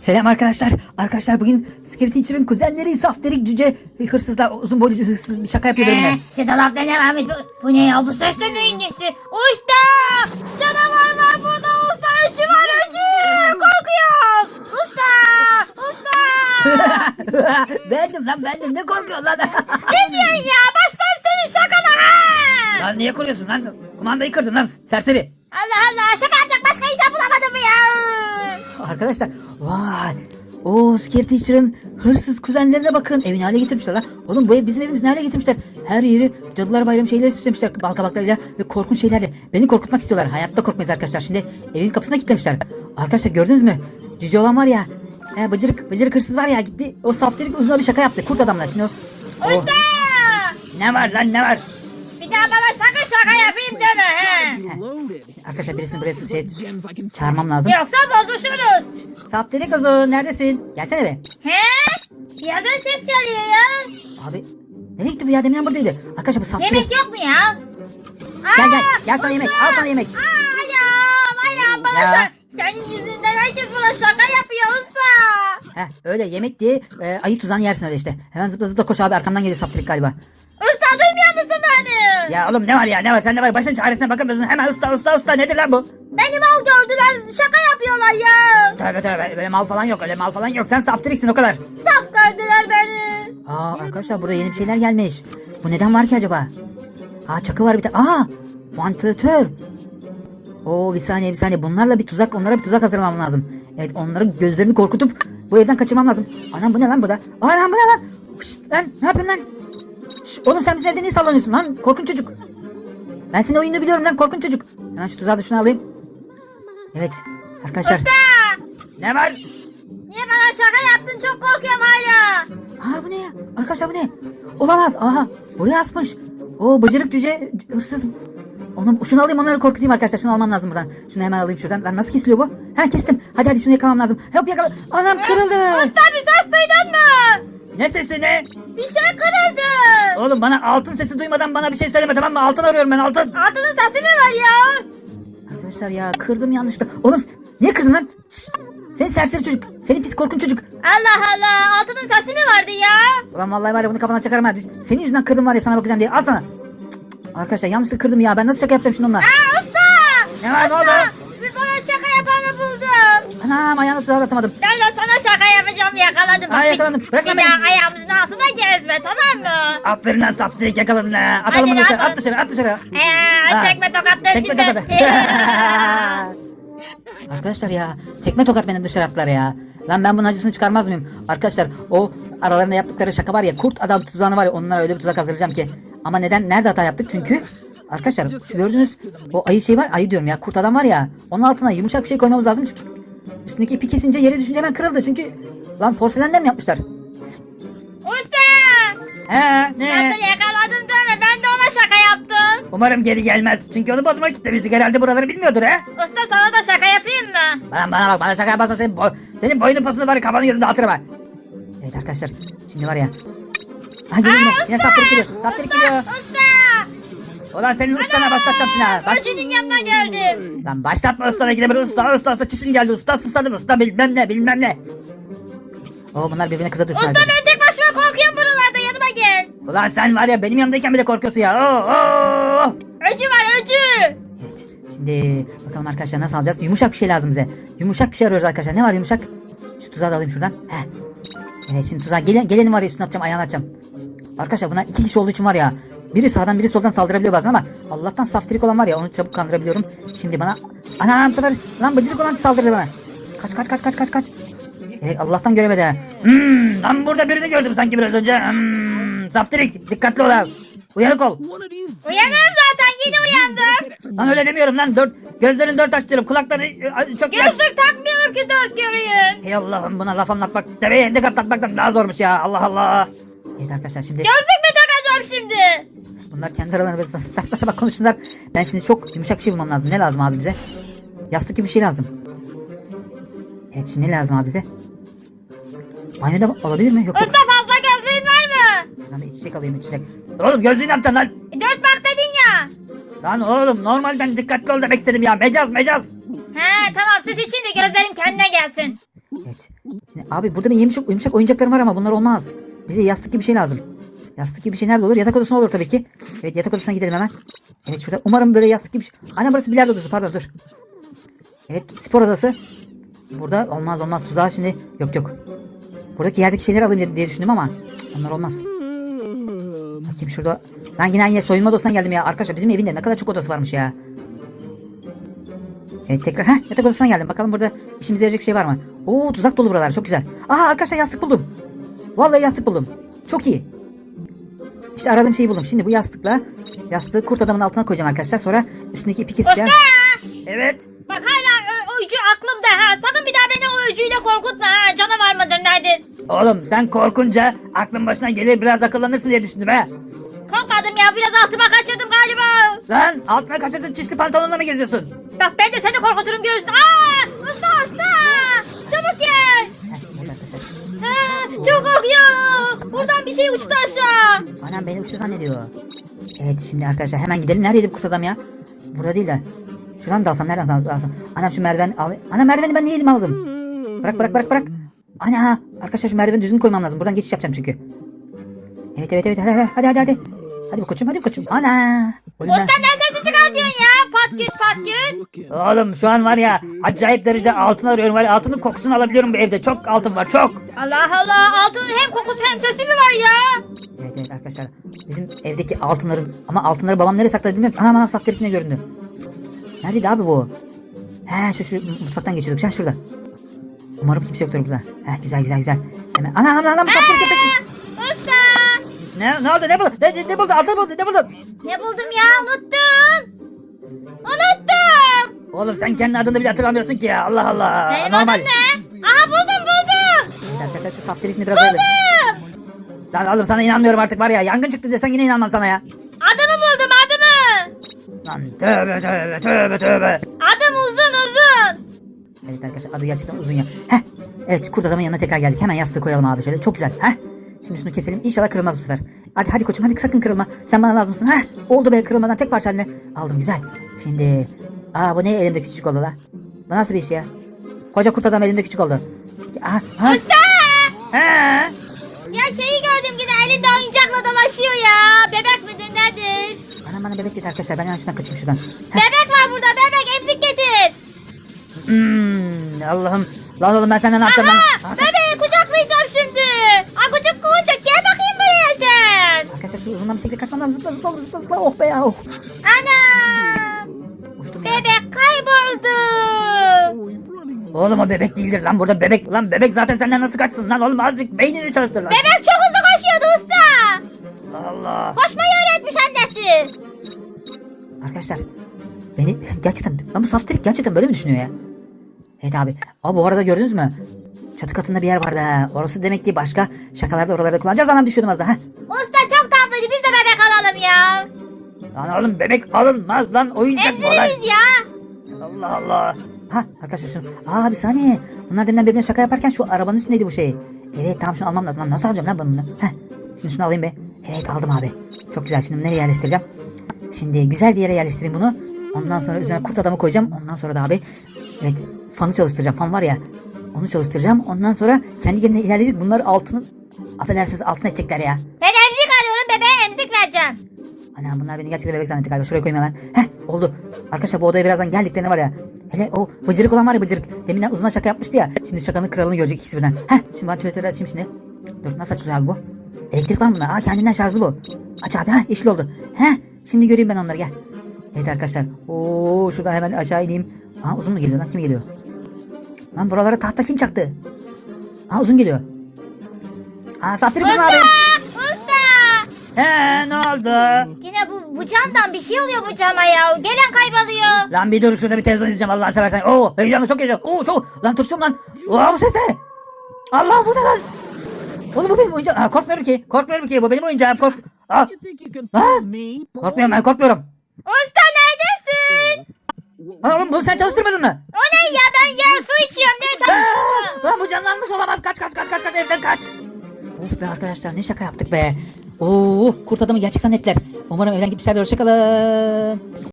Selam arkadaşlar. Arkadaşlar bugün Scary Teacher'ın kuzenleri Safterik Cüce hırsızlar uzun boylu hırsız bir şaka yapıyor benimle. Şu dolapta ne varmış bu? Bu ne ya bu ses de neyin nesi? Usta! Canavar var burada usta! Öcü var öcü! Korkuyorum! Usta! Usta! bendim lan bendim ne korkuyorsun lan? ne diyorsun ya? Başlarım senin şakana! lan niye koruyorsun lan? Kumandayı kırdın lan serseri. Allah Allah! Şaka yapacak başka insan bulamadım mı ya? Arkadaşlar vay. O Scary Teacher'ın hırsız kuzenlerine bakın. Evini hale getirmişler lan. Oğlum bu ev bizim evimiz ne hale getirmişler? Her yeri cadılar bayramı şeyleri süslemişler. Balkabaklarıyla ve korkunç şeylerle. Beni korkutmak istiyorlar. Hayatta korkmayız arkadaşlar. Şimdi evin kapısına kilitlemişler. Arkadaşlar gördünüz mü? Cüce olan var ya. E, bıcırık, bıcırık hırsız var ya gitti. O saftirik uzuna bir şaka yaptı. Kurt adamlar şimdi o. o- Usta! Ne var lan ne var? Bir daha bana sakın şaka yapayım deme he! Arkadaşlar birisini buraya şey, çağırmam lazım. Yoksa bozuşuruz. Saftirik uzun neredesin? Gelsene be. He? Bir yerden ses geliyor ya. Abi nereye gitti bu ya? Deminden buradaydı. Arkadaşlar bu saftirik. Yemek yok mu ya? Gel gel. Aa, Gel sana yemek. Al sana yemek. Aa, ayağım ayağım bana Ya. Senin yüzünden herkes bana şaka yapıyor usta. Heh öyle yemek diye e, ayı tuzağını yersin öyle işte. Hemen zıpla zıpla koş abi arkamdan geliyor saftirik galiba. Usta duymuyor musun beni? Ya oğlum ne var ya ne var sen de var başın çaresine bakamıyorsun hemen usta usta usta nedir lan bu? Beni mal gördüler şaka yapıyorlar ya. Tövbe tövbe öyle mal falan yok öyle mal falan yok sen saftiriksin o kadar. Saf gördüler beni. Aa arkadaşlar burada yeni bir şeyler gelmiş. Bu neden var ki acaba? Aa çakı var bir tane. Aa vantilatör. Oo bir saniye bir saniye bunlarla bir tuzak onlara bir tuzak hazırlamam lazım. Evet onların gözlerini korkutup bu evden kaçırmam lazım. Anam bu ne lan burada? Anam bu ne lan? Şşt, lan ne yapıyorsun lan? Oğlum sen bizim evde niye sallanıyorsun lan? Korkunç çocuk. Ben senin oyununu biliyorum lan korkunç çocuk. Hemen şu tuzağı da şunu alayım. Evet arkadaşlar. Usta. Ne var? Niye bana şaka yaptın çok korkuyorum hala. Aa bu ne ya? Arkadaşlar bu ne? Olamaz. Aha buraya asmış. O bıcırık cüce hırsız. Onu, şunu alayım onları korkutayım arkadaşlar. Şunu almam lazım buradan. Şunu hemen alayım şuradan. Lan nasıl kesiliyor bu? Ha kestim. Hadi hadi şunu yakalamam lazım. Hop yakala. Anam kırıldı. Usta ses duydun mu? Ne sesi ne? Bir şey kırıldı. Oğlum bana altın sesi duymadan bana bir şey söyleme tamam mı? Altın arıyorum ben altın. Altının sesi mi var ya? Arkadaşlar ya kırdım yanlışlıkla. Oğlum niye kırdın lan? Şşş. Seni serseri çocuk. Seni pis korkunç çocuk. Allah Allah altının sesi mi vardı ya? Ulan vallahi var ya bunu kafandan çakarım ha. Senin yüzünden kırdım var ya sana bakacağım diye. Al sana. Cık, cık. Arkadaşlar yanlışlıkla kırdım ya. Ben nasıl şaka yapacağım şimdi onunla? Aa usta! Ne var ne oldu? Bir bana şaka yapanı buldum. Anam ayağını tuzağa atamadım. Ben de sana şaka yapacağım yakaladım. Ay, yakaladım. Bırak Bir beni. daha ayağımızın altına gezme tamam mı? Aferin lan saftirik yakaladın ha. Atalım Hadi bunu dışarı. lan. At dışarı at dışarı. Eee Ha. tekme tokat Tekme tokat. Arkadaşlar ya tekme tokat beni dışarı attılar ya. Lan ben bunun acısını çıkarmaz mıyım? Arkadaşlar o aralarında yaptıkları şaka var ya kurt adam tuzağını var ya onlara öyle bir tuzak hazırlayacağım ki. Ama neden nerede hata yaptık? Çünkü arkadaşlar şu gördüğünüz o ayı şey var ayı diyorum ya kurt adam var ya onun altına yumuşak bir şey koymamız lazım çünkü üstündeki ipi kesince yere düşünce hemen kırıldı çünkü lan porselenden mi yapmışlar? Usta! He ne? Nasıl yakaladım deme ben de ona şaka yaptım. Umarım geri gelmez çünkü onu bozmak istemiştik herhalde buraları bilmiyordur he. Usta sana da şaka yapayım mı? Bana, bana bak bana şaka yaparsan senin, boy, senin boynun posunu var kafanın yüzünü dağıtırım ha. Evet arkadaşlar şimdi var ya. Ha geliyor yine. Yine saftirik geliyor. Saftirik geliyor. Usta! Ulan senin ustana başlatacağım şimdi ha. Baş... Öcünün yanına geldim. Lan başlatma ustana gide bir usta usta usta çişim geldi usta susadım usta bilmem ne bilmem ne. Oo bunlar birbirine kıza dursun. Usta ben tek başıma korkuyorum buralarda yanıma gel. Ulan sen var ya benim yanımdayken bile korkuyorsun ya. Oo, oo. Öcü var öcü. Evet şimdi bakalım arkadaşlar nasıl alacağız? Yumuşak bir şey lazım bize. Yumuşak bir şey arıyoruz arkadaşlar. Ne var yumuşak? Şu tuzağı da alayım şuradan. Heh. Evet şimdi tuzağa gelen, gelenim var ya üstüne atacağım ayağını atacağım. Arkadaşlar bunlar iki kişi olduğu için var ya. Biri sağdan biri soldan saldırabiliyor bazen ama Allah'tan saftirik olan var ya onu çabuk kandırabiliyorum. Şimdi bana anam sefer lan bıcırık olan saldırdı bana. Kaç kaç kaç kaç kaç kaç. Evet Allah'tan göremedi ha. Hmm, lan burada birini gördüm sanki biraz önce. Hmm, saftirik dikkatli ol ha. Uyanık ol. Uyanırım zaten yeni uyandım. Lan öyle demiyorum lan. Dört, gözlerini dört açtırıp kulakları e, çok iyi aç. Gözlük takmıyorum ki dört görüyün. Hey Allah'ım buna laf anlatmak, deveye hendek atlatmaktan daha zormuş ya. Allah Allah. Evet arkadaşlar şimdi Gözlük mü takacağım şimdi? bunlar kendi aralarında böyle saçma sapan konuşsunlar. Ben şimdi çok yumuşak bir şey bulmam lazım. Ne lazım abi bize? Yastık gibi bir şey lazım. Evet şimdi ne lazım abi bize? Banyoda olabilir mi? Yok yok. Usta fazla gözlüğün var mı? Şuradan bir içecek alayım içecek. Oğlum gözlüğünü ne yapacaksın lan? E, dört bak dedin ya. Lan oğlum normalden dikkatli ol demek istedim ya. Mecaz mecaz. He tamam süt için de gözlerin kendine gelsin. Evet. Şimdi abi burada benim yumuşak, yumuşak oyuncaklarım var ama bunlar olmaz. Bize yastık gibi bir şey lazım. Yastık gibi bir şey nerede olur? Yatak odasında olur tabii ki. Evet yatak odasına gidelim hemen. Evet şurada umarım böyle yastık gibi bir şey. Aynen burası bilardo odası pardon dur. Evet spor odası. Burada olmaz olmaz tuzağa şimdi yok yok. Buradaki yerdeki şeyleri alayım diye- düşündüm ama onlar olmaz. Bakayım şurada. Lan yine yine soyunma odasına geldim ya. Arkadaşlar bizim evinde ne kadar çok odası varmış ya. Evet tekrar heh, yatak odasına geldim. Bakalım burada işimize yarayacak şey var mı? Oo tuzak dolu buralar çok güzel. Aha arkadaşlar yastık buldum. Vallahi yastık buldum. Çok iyi. İşte aradığım şeyi buldum. Şimdi bu yastıkla yastığı kurt adamın altına koyacağım arkadaşlar. Sonra üstündeki ipi keseceğim. Evet. Bak hala ö- oyuncu aklımda ha. Sakın bir daha beni o oyuncuyla korkutma ha. Canavar mıdır nedir? Oğlum sen korkunca aklın başına gelir biraz akıllanırsın diye düşündüm he. Korkmadım ya biraz altıma kaçırdım galiba. Lan altına kaçırdın çişli pantolonla mı geziyorsun? Bak ben de seni korkuturum görürsün. Aa! Usta usta! Çabuk gel. Ha, çok korkuyorum. Buradan bir şey uçtu aşağı. Anam beni uçtu zannediyor. Evet şimdi arkadaşlar hemen gidelim. Neredeydi bu kurt adam ya? Burada değil de. Şuradan mı dalsam nereden dalsam? Anam şu merdiven al. Ana merdiveni ben niye elime aldım? Bırak bırak bırak bırak. Ana arkadaşlar şu merdiveni düzgün koymam lazım. Buradan geçiş yapacağım çünkü. Evet evet evet hadi hadi hadi hadi. Hadi, bu koçum hadi bu koçum. Ana. Ben- Senden sesi çıkartıyorsun ya. Pat güt pat güt. Oğlum şu an var ya acayip derecede altın arıyorum var ya altının kokusunu alabiliyorum bu evde. Çok altın var çok. Allah Allah altının hem kokusu hem sesi mi var ya? Evet evet arkadaşlar. Bizim evdeki altınlarım ama altınları babam nereye sakladı bilmiyorum. Anam anam saf göründü. Neredeydi abi bu? He şu şu mutfaktan geçiyorduk. Sen şurada. Umarım kimse yoktur burada. He güzel güzel güzel. Hemen anam anam anam saf delik yapışım. Usta. Ne, ne oldu ne buldu? Ne, ne, ne buldu? Altın buldu ne buldun? Ne buldum ya unuttum. Unuttum. Oğlum sen kendi adını bile hatırlamıyorsun ki ya. Allah Allah. Benim Normal. adım ne? Aha buldum buldum. Evet arkadaşlar şu saf delik biraz. Buldum. Lan oğlum sana inanmıyorum artık var ya. Yangın çıktı desen yine inanmam sana ya. Lan tövbe tövbe tövbe tövbe. Adım uzun uzun. Evet arkadaşlar adı gerçekten uzun ya. Heh. Evet kurt adamın yanına tekrar geldik. Hemen yastığı koyalım abi şöyle. Çok güzel. Heh. Şimdi şunu keselim. İnşallah kırılmaz bu sefer. Hadi hadi koçum hadi sakın kırılma. Sen bana lazımsın. Heh. Oldu be kırılmadan tek parça halinde. Aldım güzel. Şimdi. Aa bu ne elimde küçük oldu la? Bu nasıl bir iş ya? Koca kurt adam elimde küçük oldu. Aha, aha. Usta. He. Ya şeyi gördüm yine elinde oyuncakla dolaşıyor ya. Bebek midir nedir? Anam bana bebek dedi arkadaşlar. Ben şuradan kaçayım şuradan. Heh. Bebek var burada bebek emzik getir. Hmm, Allah'ım. Lan oğlum ben senden ne yapacağım lan? Aha bebeği kucaklayacağım şimdi. Akucuk kucuk gel bakayım buraya sen. Arkadaşlar şu uzundan bir şekilde kaçmam lazım. Zıpla zıpla zıpla zıpla. Oh be ya. Oh. Anam. Uçtum ya. Bebek kayboldu. Oğlum o bebek değildir lan burada bebek lan bebek zaten senden nasıl kaçsın lan oğlum azıcık beynini çalıştır lan. Bebek çok hızlı koşuyordu usta. Allah. Koşmayı öğretmiş annesi. Arkadaşlar beni gerçekten bu saftirik gerçekten böyle mi düşünüyor ya? Evet abi. Abi bu arada gördünüz mü? Çatı katında bir yer vardı ha. Orası demek ki başka şakalarda oralarda kullanacağız. Anam düşüyordum az daha. Heh. Usta çok tatlıydı biz de bebek alalım ya. Lan oğlum bebek alınmaz lan oyuncak bu lan. Ya. Allah Allah. Ha arkadaşlar şunu. Aa bir saniye. Bunlar deminden birbirine şaka yaparken şu arabanın üstündeydi bu şey. Evet tamam şunu almam lazım. Lan nasıl alacağım lan ben bunu? Heh. Şimdi şunu alayım be. Evet aldım abi. Çok güzel. Şimdi nereye yerleştireceğim? Şimdi güzel bir yere yerleştireyim bunu. Ondan sonra üzerine kurt adamı koyacağım. Ondan sonra da abi evet fanı çalıştıracağım. Fan var ya. Onu çalıştıracağım. Ondan sonra kendi kendine ilerleyecek. Bunlar altını affedersiniz altın edecekler ya. Ben emzik alıyorum bebeğe emzik vereceğim. Ana bunlar beni gerçekten bebek zannetti galiba. Şuraya koyayım hemen. Heh oldu. Arkadaşlar bu odaya birazdan geldiklerinde var ya. Hele o bıcırık olan var ya bıcırık. Deminden uzuna şaka yapmıştı ya. Şimdi şakanın kralını görecek ikisi birden. Heh şimdi ben tuvaletleri açayım şimdi. Dur nasıl açılıyor abi bu? Elektrik var mı bunda? Aa kendinden şarjlı bu. Aç abi ha yeşil oldu. Heh şimdi göreyim ben onları gel. Evet arkadaşlar. Oo şuradan hemen aşağı ineyim. Aa uzun mu geliyor lan? Kim geliyor? Lan buralara tahta kim çaktı? Aa uzun geliyor. Aa saftirik uzun abi. Usta! He ne oldu? Yine bu, bu camdan bir şey oluyor bu cama ya. Gelen kayboluyor. Lan bir dur şurada bir televizyon izleyeceğim Allah'ını seversen. Oo heyecanlı çok heyecanlı. Oo çok. Lan turşum lan. Oo bu ses ne? Allah bu ne lan? Oğlum bu benim oyuncağım. Ha, korkmuyorum ki. Korkmuyorum ki. Bu benim oyuncağım. Kork. Aa, You think you can Ah! fool me? boy? korkmuyorum ben korkmuyorum. Usta neredesin? Lan oğlum bunu sen çalıştırmadın mı? O ne ya ben ya su içiyorum ne çalışıyorsun? lan bu canlanmış olamaz. Kaç kaç kaç kaç kaç evden kaç. Of be arkadaşlar ne şaka yaptık be. Oo kurt adamı gerçek zannettiler. Umarım evden gitmişlerdir. Hoşçakalın.